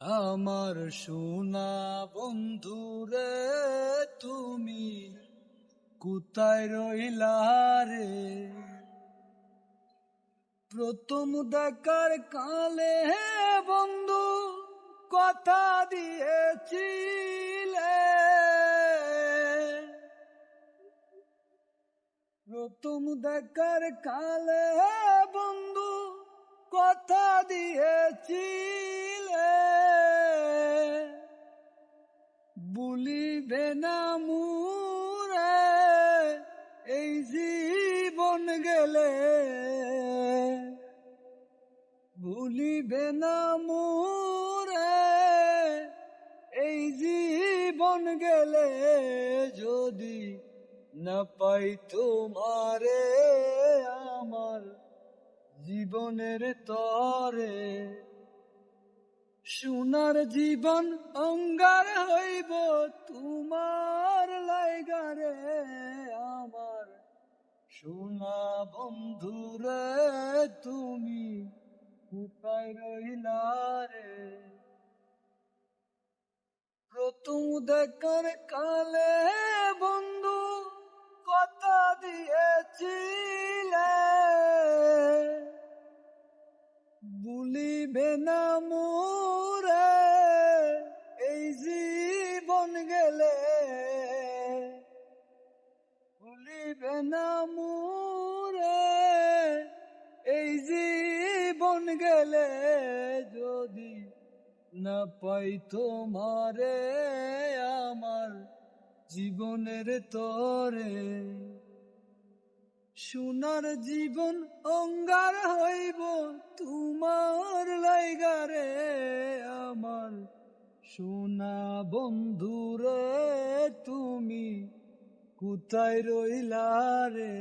আমার সোনা বন্ধুরে, তুমি কোথায় রইলা রে? প্রথম দেখার কালে হে বন্ধু কথা দিয়েছিলে। প্রথম দেখার কালে বন্ধু কথা দিয়েছিলে বলিবে না মুরে, এই জীবন গেলে। ভুলিবে না মুরে, এই জীবন গেলে যদি না পাই তোমারে, আমার জীবনের তরে। সোনার জীবন অঙ্গার হইব তোমার লাইগারে আমার। সোনা বন্ধুরে তুমি কোথায় রইলা রে? প্রথম দেখার কালে বন্ধু কথা দিয়েছিলে। ভুলিবে না মোরে ভুলিবে মোরে, এই জীবন গেলে যদি না পাই তোমারে আমার জীবনের তরে। সোনার জীবন অঙ্গার হইব তোমার লাইগারে আমার। সোনা বন্ধুরে তুমি কোথায় রইলা রে?